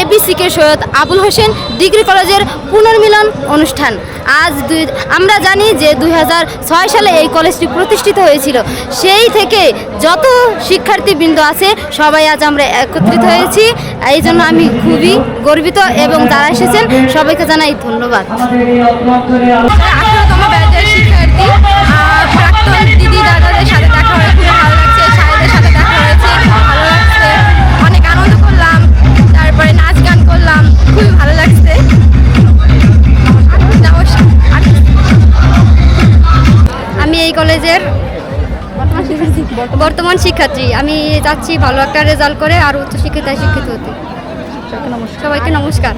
এবিসিকে Syed Abul Hossain degree কলেজের পুনর্মিলন অনুষ্ঠান। আজ দুই, আমরা জানি যে দু হাজার ছয় সালে এই কলেজটি প্রতিষ্ঠিত হয়েছিল। সেই থেকে যত শিক্ষার্থীবৃন্দ আছে, সবাই আজ আমরা একত্রিত হয়েছি। এই জন্য আমি খুবই গর্বিত এবং যারা এসেছেন। সবাইকে জানাই ধন্যবাদ। শিক্ষার্থী। কলেজের বর্তমান শিক্ষার্থী। আমি যাচ্ছি ভালো একটা রেজাল্ট করে আর উচ্চশিক্ষিতায় শিক্ষিত হতে। সবাইকে নমস্কার।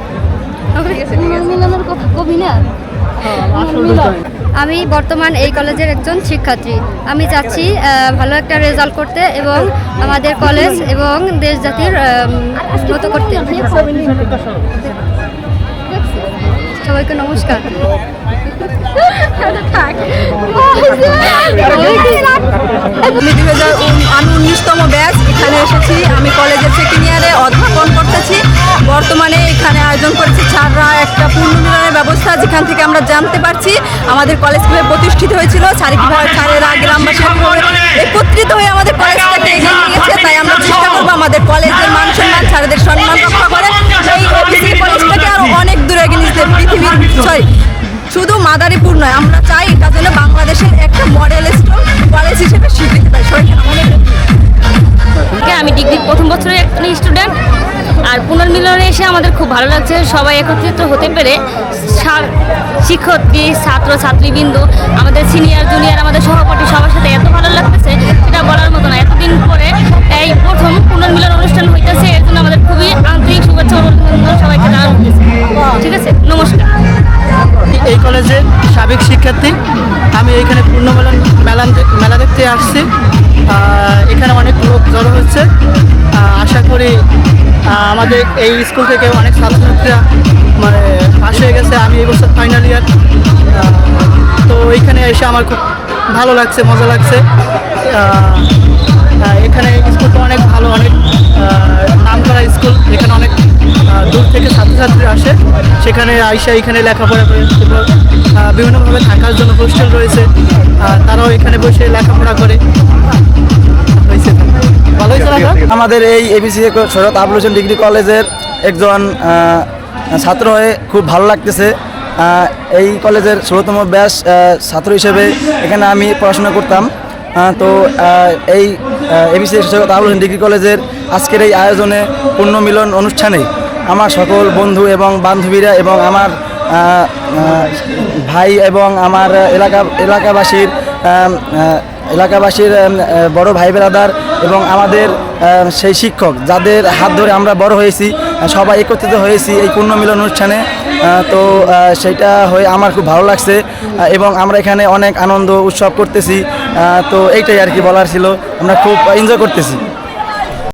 আমি বর্তমান এই কলেজের একজন শিক্ষার্থী। আমি চাচ্ছি ভালো একটা রেজাল্ট করতে এবং আমাদের কলেজ এবং দেশ জাতির উন্নত করতে। সবাইকে নমস্কার। আমি উনিশতম ব্যাচ এখানে এসেছি। আমি কলেজের সেকেন্ড ইয়ারে অধ্যাপন করতেছি। বর্তমানে এখানে আয়োজন করেছি ছাড়রা একটা পুনর্মিলনের ব্যবস্থা, যেখান থেকে আমরা জানতে পারছি। আমাদের কলেজ কীভাবে প্রতিষ্ঠিত হয়েছিল ছাড়ে কীভাবে ছাড়েরা গ্রামবাসী স্টুডেন্ট আর পুনর্মিলনে এসে আমাদের খুব ভালো লাগছে। সবাই একত্রিত হতে পেরে শিক্ষার্থী ছাত্র, ছাত্রীবৃন্দ, আমাদের সিনিয়র জুনিয়র আমাদের সহপাঠী সবার সাথে এত ভালো লাগতেছে, সেটা বলার মতো না। এতদিন পরে এই প্রথম পুনর্মিলন অনুষ্ঠান হইতেছে, এর জন্য আমাদের খুবই আন্তরিক শুভেচ্ছা অভিনন্দন সবাইকে জানানো ঠিক আছে? নমস্কার। এই কলেজের সাবেক শিক্ষার্থী। আমি এখানে পূর্ণমেলন মেলা মেলা দেখতে আসছি। এখানে অনেক লোক জড়ো হচ্ছে। আশা করি আমাদের এই স্কুল থেকে অনেক ছাত্রছাত্রীরা মানে পাশ হয়ে গেছে। আমি এই বছর ফাইনাল ইয়ার তো এইখানে এসে আমার খুব ভালো লাগছে, মজা লাগছে। এখানে স্কুলটা অনেক ভালো, অনেক নাম করা ছাত্রছাত্রী আসে। সেখানে আইসা এখানে লেখাপড়া করে বিভিন্নভাবে থাকার জন্য হোস্টেল রয়েছে। তারাও এখানে বসে লেখাপড়া করে? আমাদের এই এবিসি সৈয়দ আবুল হোসেন ডিগ্রি কলেজের একজন ছাত্র হয়ে খুব ভালো লাগতেছে। এই কলেজের ষোলোতম ব্যাস ছাত্র হিসেবে এখানে আমি পড়াশোনা করতাম। তো এই এবিসি সৈয়দ আবুল হোসেন ডিগ্রি কলেজের আজকের এই আয়োজনে পুণ্যমিলন অনুষ্ঠানে আমার সকল বন্ধু এবং বান্ধবীরা এবং আমার ভাই এবং আমার এলাকা, এলাকাবাসীর এলাকাবাসীর বড় ভাই বেরাদার এবং আমাদের সেই শিক্ষক যাদের হাত ধরে আমরা বড় হয়েছি সবাই একত্রিত হয়েছি এই পূর্ণ মিলন অনুষ্ঠানে তো সেটা হয়ে আমার খুব ভালো লাগছে এবং আমরা এখানে অনেক আনন্দ, উৎসব করতেছি। তো, এইটাই আর কি বলার ছিল। আমরা খুব এনজয় করতেছি।